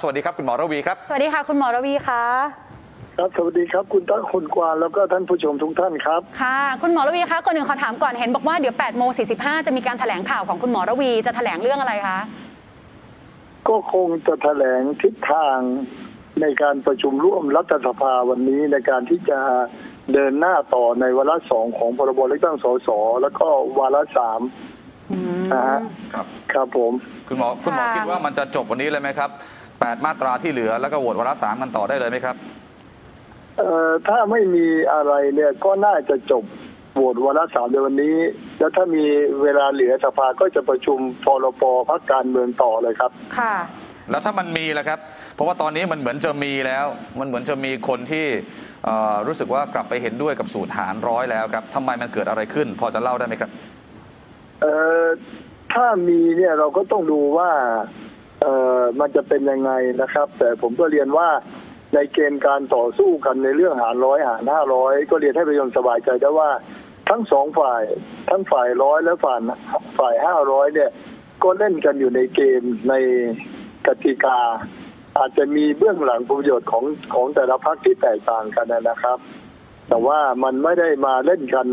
สวัสดีครับคุณหมอระวีครับ สวัสดีค่ะคุณหมอระวีคะครับสวัสดีครับคุณตั้งคุณกวางแล้วก็ท่านผู้ชมทุกท่านครับ ค่ะ คุณหมอระวีคะก่อนหนึ่งขอถามก่อนเห็นบอกว่าเดี๋ยว8โมง45จะมีการแถลงข่าวของคุณหมอระวีจะแถลงเรื่องอะไรคะ ก็คงจะแถลงทิศทางในการประชุมร่วมรัฐสภาวันนี้ในการที่จะเดินหน้าต่อในวาระสองของพรบเลือกตั้งสสแล้วก็วาระสามอืมนะฮะครับ ครับผม คุณหมอทิศทางคุณหมอคิดว่ามันจะจบวันนี้เลยไหมครับ แปดมาตราที่เหลือแล้วก็โหวตวาระสามกันต่อได้เลยไหมครับ เอ่อถ้าไม่มีอะไรเนี่ยก็น่าจะจบโหวตวาระสามในวันนี้ แล้วถ้ามีเวลาเหลือสภาก็จะประชุมพรปพักการเมืองต่อเลยครับ ค่ะ แล้วถ้ามันมีล่ะครับ เพราะว่าตอนนี้มันเหมือนจะมีแล้ว มันเหมือนจะมีคนที่เอ่อรู้สึกว่ากลับไปเห็นด้วยกับสูตรหารร้อยแล้วครับทำไมมันเกิดอะไรขึ้น พอจะเล่าได้ไหมครับ เอ่อถ้ามีเนี่ยเราก็ต้องดูว่า เอ่อมันจะเป็นยังไงนะครับ แต่ผมก็เรียนว่าในเกณฑ์การต่อสู้กันในเรื่องหารร้อยหารห้าร้อยก็เรียนให้ประชาชนสบายใจได้ว่าทั้งสองฝ่าย ทั้งฝ่ายร้อยและฝ่ายฝ่ายห้าร้อยเนี่ย ก็เล่นกันอยู่ในเกมในกติกา อาจจะมีเบื้องหลังผลประโยชน์ของของแต่ละพรรคที่แตกต่างกันนะครับ แต่ว่ามันไม่ได้มาเล่นกัน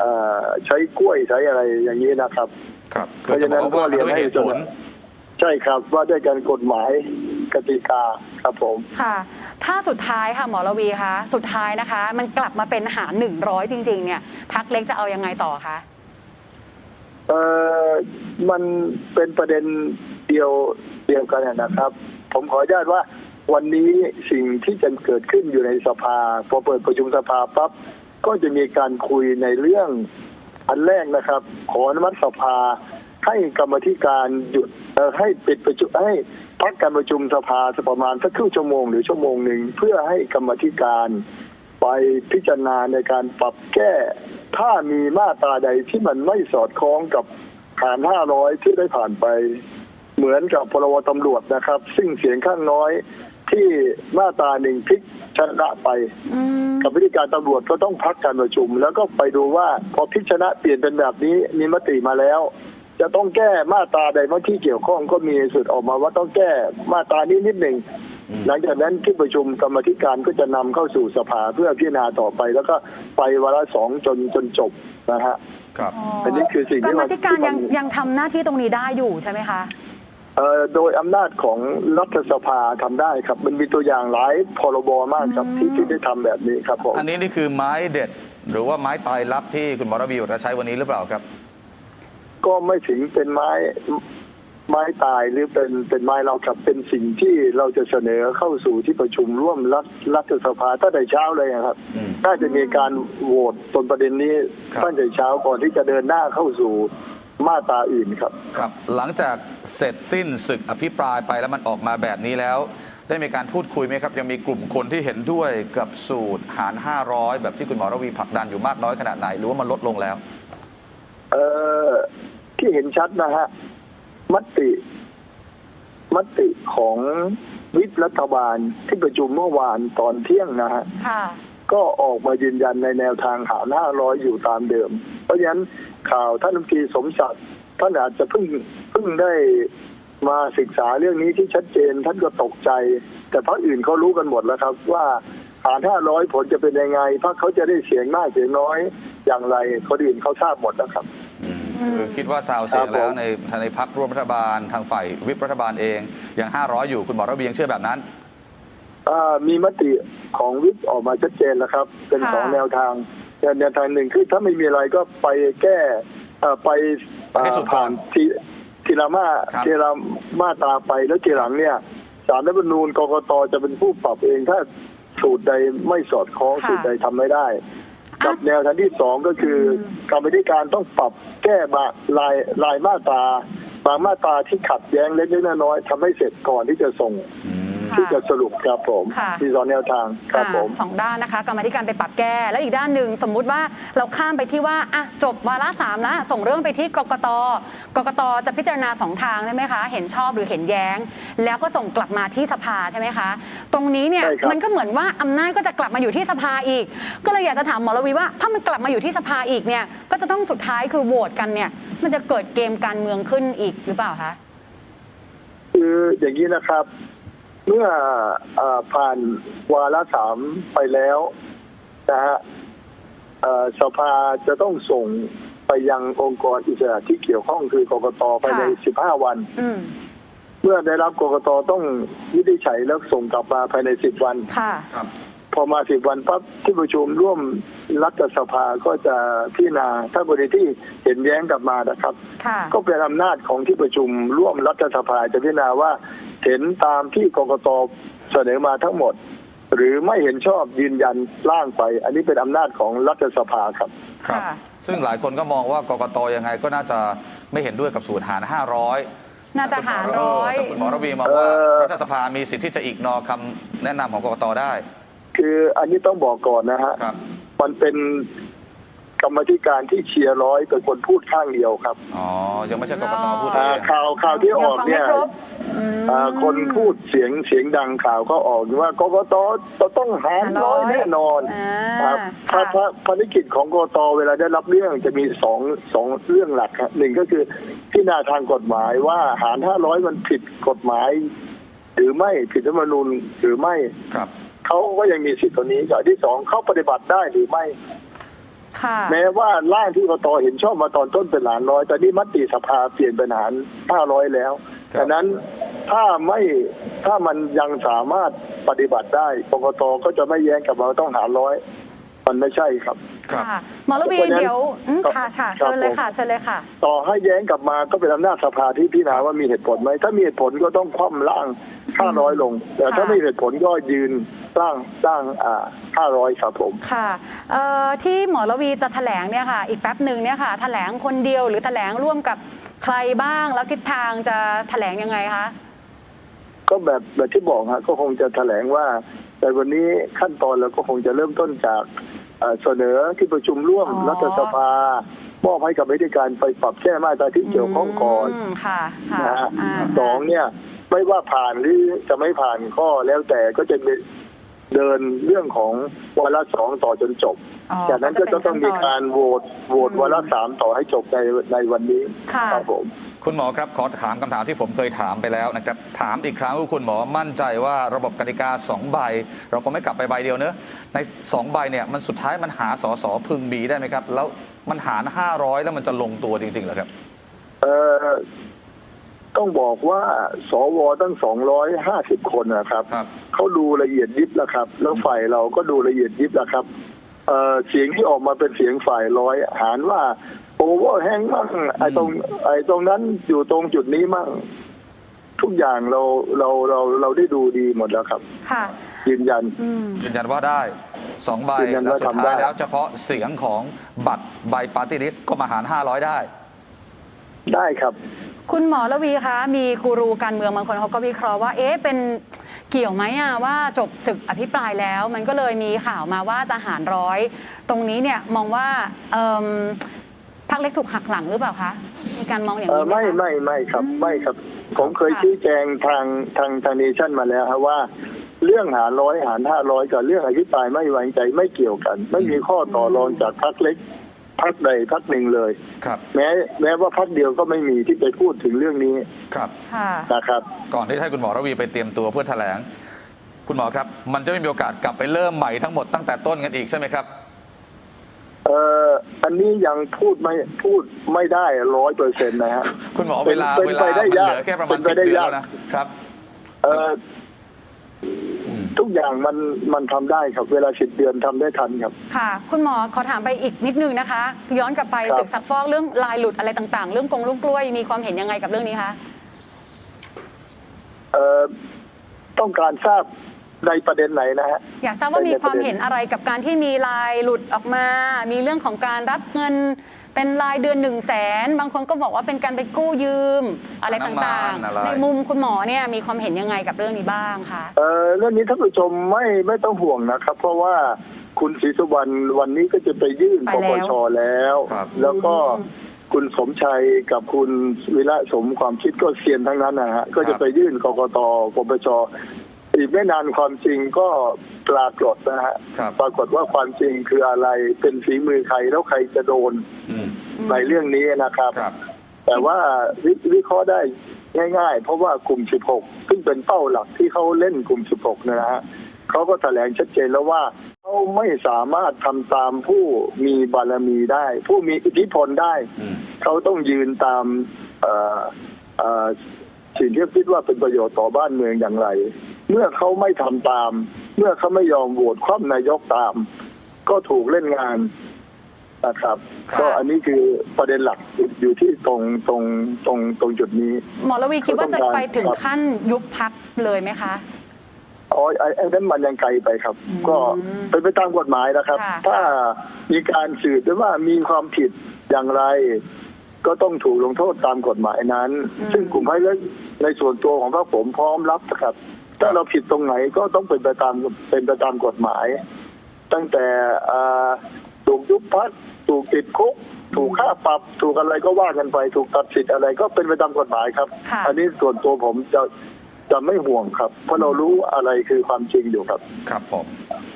เอ่อใช้กล้วยใช้อะไรอย่างนี้นะครับ ครับเพราะฉะนั้นคือจะบอกว่าก็เรียนด้วยให้เหตุผล ใช่ครับว่าด้วยการกฎหมายกติกาครับผม ค่ะ ถ้าสุดท้ายค่ะหมอระวีคะสุดท้ายนะคะ มันกลับมาเป็นหาร100จริง ๆ เนี่ย พักเล็กจะเอายังไงต่อคะ เอ่อมันเป็นประเด็นเดียวเดียวกันนะครับ ผมขออนุญาตว่า วันนี้สิ่งที่จะเกิดขึ้นอยู่ในสภา พอเปิดประชุมสภาปั๊บก็จะมีการคุยในเรื่องอันแรกนะครับ ขออนุมัติสภา ให้กรรมธิการหยุดเอ่อให้ปิดประชุมให้พักการประชุมสภาสักประมาณสักครึ่งชั่วโมงหรือชั่วโมงหนึ่งเพื่อให้กรรมธิการไปพิจารณาในการปรับแก้ ถ้ามีมาตราใดที่มันไม่สอดคล้องกับหารห้าร้อยที่ได้ผ่านไป เหมือนกับพรบตำรวจนะครับ ซึ่งเสียงข้างน้อยที่มาตราหนึ่งพลิกชนะไปอืมกับวิธีการตำรวจก็ต้องพักการประชุม แล้วก็ไปดูว่าพอพลิกชนะเปลี่ยนเป็นแบบนี้มีมติมาแล้ว จะต้องแก้มาตราใดบ้างที่เกี่ยวข้องก็มีสุดออกมาว่าต้องแก้มาตรานี้นิดหนึ่งหลังจากนั้นที่ประชุมกรรมธิการก็จะนำเข้าสู่สภาเพื่อพิจารณาต่อไป แล้วก็ไปวาระสองจนจนจบนะฮะครับอันนี้คือสิ่งที่กรรมธิการยังที่มันยังทำหน้าที่ตรงนี้ได้อยู่ใช่ไหมคะเอ่อโดยอำนาจของรัฐสภาทำได้ครับ มันมีตัวอย่างหลายพรบมากครับที่ที่ได้ทำแบบนี้ครับผมอันนี้นี่คือไม้เด็ด หรือว่าไม้ตายลับที่คุณหมอระวีจะใช้วันนี้หรือเปล่าครับ ก็ไม่ถึงเป็นไม้ไม้ตายหรือเป็นเป็นไม้เราครับเป็นสิ่งที่เราจะเสนอเข้าสู่ที่ประชุมร่วมรัฐรัฐสภาตั้งแต่เช้าเลยครับอืมน่าจะมีการโหวตตนประเด็นนี้ครับตั้งแต่เช้าก่อนที่จะเดินหน้าเข้าสู่มาตราอื่นครับ ครับ หลังจากเสร็จสิ้นศึกอภิปรายไปแล้วมันออกมาแบบนี้แล้ว ได้มีการพูดคุยไหมครับ ยังมีกลุ่มคนที่เห็นด้วยกับสูตรหาร 500 แบบที่คุณหมอระวีผลักดันอยู่มากน้อยขนาดไหน หรือว่ามันลดลงแล้ว เอ่อ ที่เห็นชัดนะฮะมติมติของวิปรัฐบาลที่ประชุมเมื่อวานตอนเที่ยงนะฮะค่ะก็ออกมายืนยันในแนวทางหารห้าร้อยอยู่ตามเดิม เพราะฉะนั้นข่าวท่านรัฐมนตรีสมศักดิ์ท่านอาจจะเพิ่งเพิ่งได้มาศึกษาเรื่องนี้ที่ชัดเจนท่านก็ตกใจ แต่พรรคอื่นเขารู้กันหมดแล้วครับ ว่าหารห้าร้อยผลจะเป็นยังไงพรรคเขาจะได้เสียงมากเสียงน้อยอย่างไรคนอื่นเขาทราบหมดนะครับอืม คือคิดว่าซาวเสียงครับผมแล้วในในพักร่วมรัฐบาลทางฝ่ายวิปรัฐบาลเองยัง 500 อยู่คุณหมอระวียังเชื่อแบบนั้นอ่ามีมติของวิปออกมาชัดเจนแล้วครับ เป็นค่ะสองแนวทางแนวทางหนึ่งคือถ้าไม่มีอะไรก็ไปแก้เอ่อไปไปให้สุดก่ผ่าอนนทีทีละมาครับทีละมาตราไปแล้วทีหลังเนี่ยสารรัฐธรรมนูญกกตจะเป็นผู้ปรับเองถ้าสูตรใดไม่สอดคล้องค่ะสูตรใดทำไม่ได้ กับอะแนวทางที่สองก็คืออมกรรมธิการต้องปรับแก้บางลายลายมาตราบางมาตราที่ขัดแย้งเล็กๆน้อยๆทำให้เสร็จก่อนที่จะส่งอืมค่ะ ที่จะสรุปครับผมค่ะ ที่สองแนวทางครับผมอ่าสองด้านนะคะกรรมาธิการไปปรับแก้ แล้วอีกด้านหนึ่งสมมุติว่าเราข้ามไปที่ว่าอะจบวาระสามแล้วส่งเรื่องไปที่กกตกกตจะพิจารณาสองทางใช่ไหมคะ เห็นชอบหรือเห็นแย้ง แล้วก็ส่งกลับมาที่สภาใช่ไหมคะ ตรงนี้เนี่ยใช่ครับ มันก็เหมือนว่าอำนาจก็จะกลับมาอยู่ที่สภาอีก ก็เลยอยากจะถามหมอระวีว่า ถ้ามันกลับมาอยู่ที่สภาอีกเนี่ยก็จะต้องสุดท้ายคือโหวตกันเนี่ยมันจะเกิดเกมการเมืองขึ้นอีกหรือเปล่าคะ คืออย่างนี้นะครับ เมื่อเอ่อผ่านวาระสามไปแล้วนะฮะเอ่อสภาจะต้องส่งไปยังองค์กรอิสระที่เกี่ยวข้องคือกกตภายในค่ะ15 วันอืมเมื่อได้รับกกตต้องวินิจฉัยแล้วส่งกลับมาภายใน 10 วันค่ะครับพอมา 10 วันปั๊บที่ประชุมร่วมรัฐสภาก็จะพิจารณาถ้ากรณีที่เห็นแย้งกลับมานะครับค่ะก็เป็นอำนาจของที่ประชุมร่วมรัฐสภาจะพิจารณาว่า เห็นตามที่กกตเสนอมาทั้งหมด หรือไม่เห็นชอบยืนยันร่างไป อันนี้เป็นอำนาจของรัฐสภาครับ ครับ ค่ะ ซึ่งหลายคนก็มองว่ากกตยังไงก็น่าจะไม่เห็นด้วยกับสูตรหาร 500น่าจะหารร้อย แต่คุณหมอระวีมองว่าเอ่อรัฐสภามีสิทธิ์ที่จะอีกนอคำแนะนำของกกตได้ คืออันนี้ต้องบอกก่อนนะฮะ ครับ มันเป็น กรรมธิการที่เชียร์ร้อยเป็นคนพูดข้างเดียวครับอ๋อ ยังไม่ใช่กกตพูดเออ่างข่าวข่าวที่อยังอกฟังเนี่ไม่ยครบอืม อ่าคนพูดเสียงเสียงดังข่าวก็ออกว่ากกตจะต้องหารร้อยหารร้อยแน่นอนอ่าครับค่ะภาภารกิจของกกตเวลาได้รับเรื่องจะมีสองสองเรื่องหลักครับหนึ่งก็คือพิจารณาทางกฎหมายว่าหารห้าร้อยมันผิดกฎหมาย หรือไม่ผิดรัฐธรรมนูญหรือไม่ครับ เขาก็ยังมีสิทธิ์ตัวนี้กับที่สองเขาปฏิบัติได้หรือไม่ค่ะ แม้ว่าร่างที่กตเห็นชอบมาตอนต้นเป็นหารร้อยแต่นี่มติสภาเปลี่ยนเป็นหารห้าร้อยแล้วครับดังนั้นถ้าไม่ถ้ามันยังสามารถปฏิบัติได้กกตก็จะไม่แย้งกลับมาว่าต้องหารร้อย มันไม่ใช่ครับ ครับค่ะหมอระวีเพราะฉะนั้นเดี๋ยวอืมค่ะค่ะครับเชิญเลยผม ค่ะเชิญเลยค่ะ ต่อให้แย้งกลับมาก็เป็นอำนาจสภาที่พิจารณาว่ามีเหตุผลไหมถ้ามีเหตุผลก็ต้องคว่ำร่างห้าร้อยลง แต่ถ้าค่ะ ไม่มีเหตุผลก็ยืนร่างร่างอ่าห้าร้อยครับผม ค่ะเอ่อที่หมอระวีจะแถลงเนี่ยค่ะ อีกแป๊บหนึ่งเนี่ยค่ะ แถลงคนเดียวหรือแถลงร่วมกับใครบ้าง แล้วทิศทางจะแถลงยังไงคะ ก็แบบแบบที่บอกฮะก็คงจะแถลงว่า แต่วันนี้ขั้นตอนเราก็คงจะเริ่มต้นจากเอ่อเสนอที่ประชุมร่วมอ๋อ รัฐสภามอบให้กับวิธีการไปปรับแก้มาตราที่เกี่ยวข้องก่อนมค่ะค่ะนะฮะาสองเนี่ยไม่ว่าผ่านหรือจะไม่ผ่านก็แล้วแต่ก็จะมีเดินเรื่องของวาระสองต่อจนจบ อ๋อจากนั้นก็จะต้องมีการโหวตโหวตอืมวาระสามต่อให้จบในในวันนี้ค่ะ ครับผม คุณหมอครับขอถามคำถามที่ผมเคยถามไปแล้วนะครับถามอีกครั้งว่าคุณหมอมั่นใจว่าระบบกติกาสองใบ เราคงไม่กลับไปใบเดียวเนอะในสองใบเนี่ยมันสุดท้ายมันหาสอสอพึงมีได้ไหมครับ แล้วมันหาร 500 แล้วมันจะลงตัวจริงๆเหรอครับเอ่อต้องบอกว่าสวตั้ง 250 คนนะครับครับ เขาดูละเอียดยิบแล้วครับ แล้วฝ่ายเราก็ดูละเอียดยิบแล้วครับเอ่อเสียงที่ออกมาเป็นเสียงฝ่ายร้อยหารว่า โอเวอร์แฮงมั่งไอ้ตรงไอ้ตรงนั้นอยู่ตรงจุดนี้มั่งทุกอย่างเราเราเราเราได้ดูดีหมดแล้วครับ ค่ะ ยืนยันอืมยืนยันว่าได้สองใบยืนยันแล้วว่าสุดทำได้ ท้ายแล้วเฉพาะเสียงของบัตรใบปาร์ตี้ลิสก็มาหาร 500 ได้ ได้ครับ คุณหมอระวีคะ มีกูรูการเมืองบางคนเขาก็วิเคราะห์ว่า เอ๊ะ เป็นเกี่ยวไหมอะว่าจบศึกอภิปรายแล้ว มันก็เลยมีข่าวมาว่าจะหารร้อย ตรงนี้เนี่ยมองว่าเอิ่ม พรรคเล็กถูกหักหลังหรือเปล่าคะมีการมองอย่างเอนี้อไหมไม่คะ ไม่ไม่ครับอืมไม่ครับ ผมเคยค่ะ ชี้แจงทางทางทางเนชั่นมาแล้วครับว่า เรื่องหารร้อยหารห้าร้อยกับเรื่องอภิปรายไม่ไว้วางใจไม่เกี่ยวกัน ไม่มีข้อต่อรองจากพรรคเล็กพรรคใดพรรคหนึ่งเลย ครับแม้แม้ว่าพรรคเดียวก็ไม่มีที่ไปพูดถึงเรื่องนี้ครับ ค่ะ นะครับ ก่อนที่จะให้คุณหมอระวีไปเตรียมตัวเพื่อแถลง คุณหมอครับ มันจะไม่มีโอกาสกลับไปเริ่มใหม่ทั้งหมดตั้งแต่ต้นกันอีกใช่ไหมครับ เอ่ออันนี้ยังพูดไม่พูดไม่ได้ร้อยเปอร์เซ็นต์นะฮะคุณหมอเป็เวนลาเป็นเวไปลาได้มันเหยากลือแค่ประมาณเป็นไปสิบได้เดือนยากแล้วนะครับเอ่ออืมทุกอย่างมันมันทำได้ครับ เวลาสิบเดือนทำได้ทันครับ ค่ะ คุณหมอขอถามไปอีกนิดนึงนะคะ ย้อนกลับไปครับศึกซักฟอกเรื่องลายหลุดอะไรต่าง ๆ เรื่องกงลูกกล้วยมีความเห็นยังไงกับเรื่องนี้คะเอ่อต้องการทราบ ในประเด็นไหนนะฮะอยากทราบว่ามีความเห็นอะไรกับการที่มีลายหลุดออกมา มีเรื่องของการรับเงินเป็นรายเดือนหนึ่งแสนบางคนก็บอกว่าเป็นการไปกู้ยืมอะไรต่างน้ำมันอะไรๆในมุมคุณหมอเนี่ยมีความเห็นยังไงกับเรื่องนี้บ้างคะเอ่อเรื่องนี้ท่านผู้ชมไม่ไม่ต้องห่วงนะครับ เพราะว่าคุณศรีสุวรรณวันนี้ก็จะไปยื่นไปปแล้วปชแล้วครับแล้วก็คุณสมชัยกับคุณวิระสมความคิดก็เซียนทั้งนั้นนะฮะก็จะไปยื่นกกตปปช อีกไม่นานความจริงก็ปรากฏนะฮะครับ ปรากฏว่าความจริงคืออะไรเป็นฝีมือใครแล้วใครจะโดนอืมในเรื่องนี้นะครับ ครับ แต่ว่าวิวิเคราะห์ได้ง่าย ๆ เพราะว่ากลุ่ม 16 ซึ่งเป็นเป้าหลักที่เขาเล่นกลุ่ม 16 เนยนะฮะเขาก็แถลงชัดเจนแล้วว่าเขาไม่สามารถทำตามผู้มีบารมีได้ ผู้มีอิทธิพลได้ อืม เขาต้องยืนตามเอ่อเอ่อ สิ่งที่คิดว่าเป็นประโยชน์ต่อบ้านเมืองอย่างไร เมื่อเขาไม่ทำตาม เมื่อเขาไม่ยอมโหวตคว่ำนายกตาม ก็ถูกเล่นงานนะครับค่ะก็อันนี้คือประเด็นหลักอยู่ที่ตรงตรงตรงตรงจุดนี้ หมอระวีคิดว่าจะไปถึงครับขั้นยุบพักเลยไหมคะอ๋อไอ้ไอ้นั้นมันยังไกลไปครับอืมก็เป็นไปตามกฎหมายนะครับค่ะถ้ามีการสืบได้ว่ามีความผิดอย่างไร ก็ต้องถูกลงโทษตามกฎหมายนั้น ซึ่งกลุ่มไพ่เล็กในส่วนตัวของพรรคผมพร้อมรับนะครับ ถ้าเราผิดตรงไหนก็ต้องเป็นไปตามเป็นไปตามกฎหมาย ตั้งแต่อ่าถูกยุบพักถูกติดคุกถูกค่าปรับถูกอะไรก็ว่ากันไป ถูกตัดสิทธิ์อะไรก็เป็นไปตามกฎหมายครับค่ะอันนี้ส่วนตัวผมจะจะไม่ห่วงครับ เพราะเรารู้อะไรคือความจริงอยู่ครับ ครับผม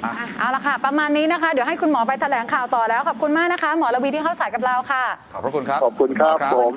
อะอะเอาละค่ะ ประมาณนี้นะคะ เดี๋ยวให้คุณหมอไปแถลงข่าวต่อแล้ว ขอบคุณมากนะคะ หมอระวีที่เข้าสายกับเราค่ะ ขอบพระคุณครับขอบคุณครับหมอ ผม